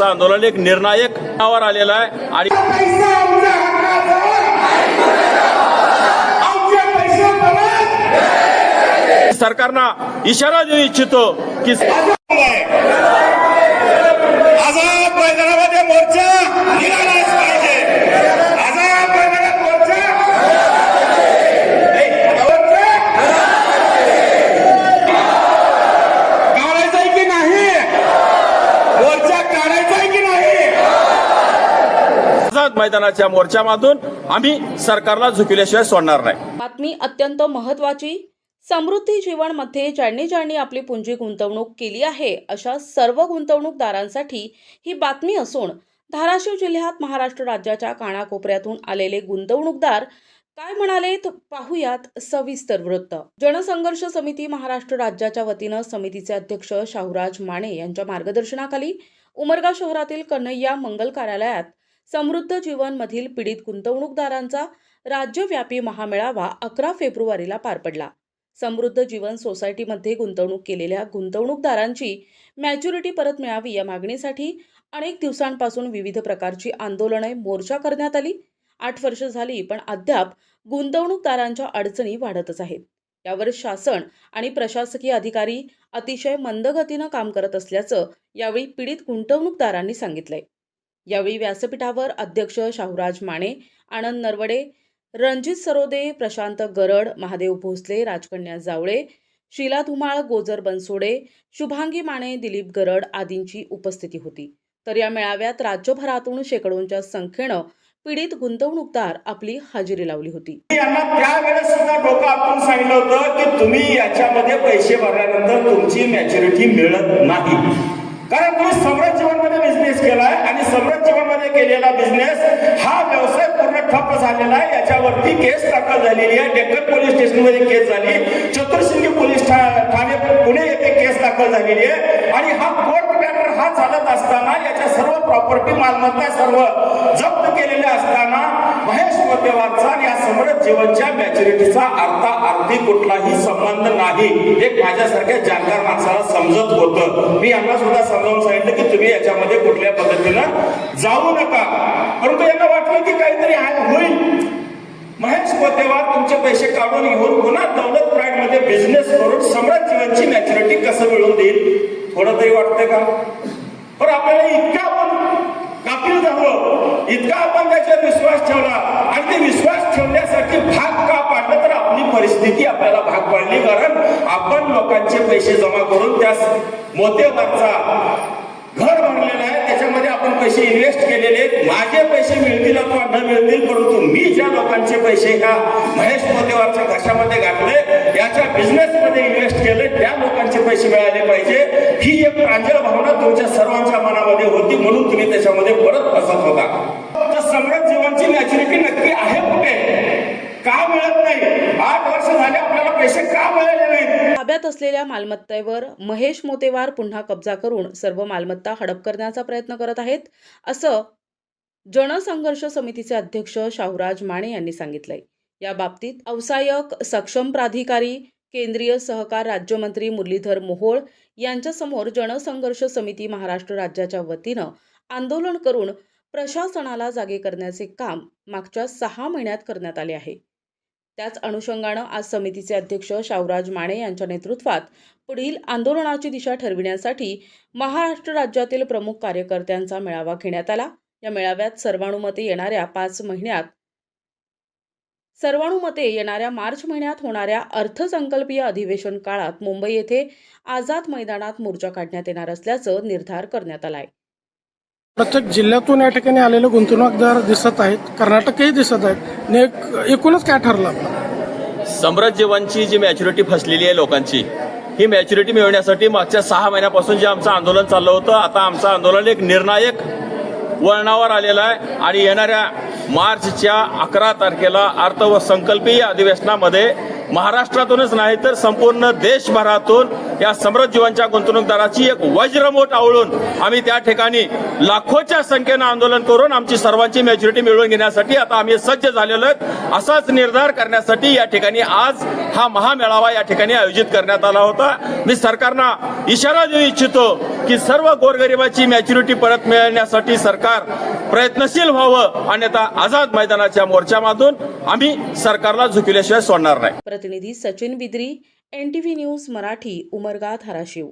आमचं आंदोलन एक निर्णायक वर आलेलं आहे. आणि सरकारनं इशारा देऊ इच्छितो की आझाद मैदानामध्ये मोर्चा निघालाच पाहिजे आझाद मैदानात मोर्चा मोर्चा काढायचा की नाही मोर्चा काढायचा की नाही आझाद मैदानाच्या मोर्चामधून आम्ही सरकारला झुकल्याशिवाय सोडणार नाही. बातमी अत्यंत महत्वाची समृद्धी जीवनमध्ये ज्यांनी ज्यांनी आपली पुंजी गुंतवणूक केली आहे अशा सर्व गुंतवणूकदारांसाठी ही बातमी असून धाराशिव जिल्ह्यात महाराष्ट्र राज्याच्या कानाकोपऱ्यातून आलेले गुंतवणूकदार काय म्हणालेत पाहूयात सविस्तर वृत्त. जनसंघर्ष समिती महाराष्ट्र राज्याच्या वतीनं समितीचे अध्यक्ष शाहूराज माने यांच्या मार्गदर्शनाखाली उमरगा शहरातील कन्हैया मंगल कार्यालयात समृद्ध जीवनमधील पीडित गुंतवणूकदारांचा राज्यव्यापी महामेळावा अकरा फेब्रुवारीला पार पडला. समृद्ध जीवन सोसायटीमध्ये गुंतवणूक केलेल्या गुंतवणूकदारांची मॅच्युरिटी परत मिळावी या मागणीसाठी अनेक दिवसांपासून विविध प्रकारची आंदोलने मोर्चा करण्यात आली. आठ वर्ष झाली पण अद्याप गुंतवणूकदारांच्या अडचणी वाढतच आहेत. यावर शासन आणि प्रशासकीय अधिकारी अतिशय मंदगतीनं काम करत असल्याचं यावेळी पीडित गुंतवणूकदारांनी सांगितलंय. यावेळी व्यासपीठावर अध्यक्ष शाहूराज माने आनंद नरवडे रणजित सरोदे प्रशांत गरड महादेव भोसले राजकन्या जावळे शीला धुमाळ गोजर बनसोडे शुभांगी माने दिलीप गरड आदींची उपस्थिती होती. तर या मेळाव्यात राज्यभरातून शेकडोंच्या संख्येनं पीडित गुंतवणूकदार आपली हजेरी लावली होती. यांना त्यावेळेस सुद्धा डोकं आपण सांगितलं होतं की तुम्ही याच्यामध्ये पैसे भरल्यानंतर तुमची मॅच्युरिटी मिळत नाही. कारण तुम्ही बिझनेस केलाय आणि सम्राट केलेला बिझनेस हा व्यवसाय पूर्ण ठप्प झालेला आहे. याच्यावरती केस दाखल झालेली आहे. डेक्कन पोलीस स्टेशनमध्ये केस झाली. चतुर्सिंगी पोलीस ठाणे पुणे येथे केस दाखल झालेली आहे. आणि हा कोर्ट मॅटर हा चालत असताना याच्या सर्व प्रॉपर्टी मालमत्ता सर्व जप्त केलेल्या असताना महेश मोतेवारचा आणि या समृद्ध जीवनच्या मॅच्युरिटीचा अर्था अर्थी कुठलाही संबंध नाही. हे माझ्यासारख्या जाणकार माणसाला समजत होतं. मी यांना सुद्धा समजावून सांगितलं की तुम्ही याच्यामध्ये कुठल्या पद्धतीनं जाऊ नका. परंतु यांना वाटलं की काहीतरी आहे- होईल. महेश मोतेवार तुमचे पैसे काढून घेऊन पुन्हा दौलत प्राईडमध्ये बिझनेस करून सम्राट जीवनची मॅच्युरिटी कसं मिळवून देईल? थोडं तरी वाटतंय का? पण आपल्याला इतकं आपण कापील झालो इतका आपण त्याच्यावर विश्वास ठेवला आणि ते विश्वास ठेवण्यासाठी भाग का पाडलं तर आपली परिस्थिती आपल्याला भाग पाडली. कारण आपण लोकांचे पैसे जमा करून त्या मोतेवारचा घर भरलेलं आहे त्याच्यामध्ये आपण पैसे इन्व्हेस्ट केलेले माझे पैसे मिळतील अथवा न मिळतील परंतु मी ज्या लोकांचे पैसे का महेश पोतेवारच्या घशामध्ये घातले याच्या बिझनेस मध्ये इन्व्हेस्ट केले त्या लोकांचे पैसे मिळाले पाहिजे. ही एक प्रांजळ भावना तुमच्या सर्वांच्या मनामध्ये होती म्हणून तुम्ही त्याच्यामध्ये परत फसत होता. तर सम्राट जीवांची मॅच्युरिटी नक्की आहे कुठे? का मिळत नाही? आठ वर्ष झाले आपल्याला पैसे का मिळाले नाहीत? ताब्यात असलेल्या मालमत्तेवर महेश मोतेवार पुन्हा कब्जा करून सर्व मालमत्ता हडप करण्याचा प्रयत्न करत आहेत असं जनसंघर्ष समितीचे अध्यक्ष शाहूराज माने यांनी सांगितलंय. या बाबतीत अवसायक सक्षम प्राधिकारी केंद्रीय सहकार राज्यमंत्री मुरलीधर मोहोळ यांच्यासमोर जनसंघर्ष समिती महाराष्ट्र राज्याच्या वतीनं आंदोलन करून प्रशासनाला जागे करण्याचे काम मागच्या सहा महिन्यात करण्यात आले आहे. त्याच अनुषंगानं आज समितीचे अध्यक्ष शाहूराज माने यांच्या नेतृत्वात पुढील आंदोलनाची दिशा ठरविण्यासाठी महाराष्ट्र राज्यातील प्रमुख कार्यकर्त्यांचा मेळावा घेण्यात आला. या मेळाव्यात सर्वानुमते येणाऱ्या पाच महिन्यात सर्वानुमते येणाऱ्या मार्च महिन्यात होणाऱ्या अर्थसंकल्पीय अधिवेशन काळात मुंबई येथे आझाद मैदानात मोर्चा काढण्यात येणार असल्याचं निर्धार करण्यात आला आहे प्रत्येक जिल्ह्यातून या ठिकाणी आलेले गुंतवणूकदार दिसत आहेत कर्नाटकही दिसत आहेत. ने एकूणच काय ठरलं आपलं? सम्राट जी मॅच्युरिटी फसलेली आहे लोकांची ही मॅच्युरिटी मिळवण्यासाठी मागच्या सहा महिन्यापासून जे आमचं आंदोलन चाललं होतं आता आमचं आंदोलन एक निर्णायक वळणावर आलेलं आहे. आणि येणाऱ्या मार्चच्या अकरा तारखेला अर्थ व संकल्पीय अधिवेशनामध्ये महाराष्ट्रातूनच नाही तर संपूर्ण देशभरातून या समृद्ध जीवनच्या गुंतवणूकदाराची एक वज्रमोट आवळून आम्ही त्या ठिकाणी लाखोच्या संख्येनं आंदोलन करून आमची सर्वांची मॅच्युरिटी मिळवून घेण्यासाठी आता आम्ही सज्ज झालेलो आहेत. असाच निर्धार करण्यासाठी या ठिकाणी आज हा महामेळावा या ठिकाणी आयोजित करण्यात आला होता. मी सरकारना इशारा देऊ इच्छितो की सर्व गोरगरिबाची मॅच्युरिटी परत मिळवण्यासाठी सरकार प्रयत्नशील व्हावं. अन्यथा आझाद मैदानाच्या मोर्चामधून आम्ही सरकारला झुकल्याशिवाय सोडणार नाही. प्रतिनिधी Sachin Bidri N T V news Marathi Umarga Dharashiv.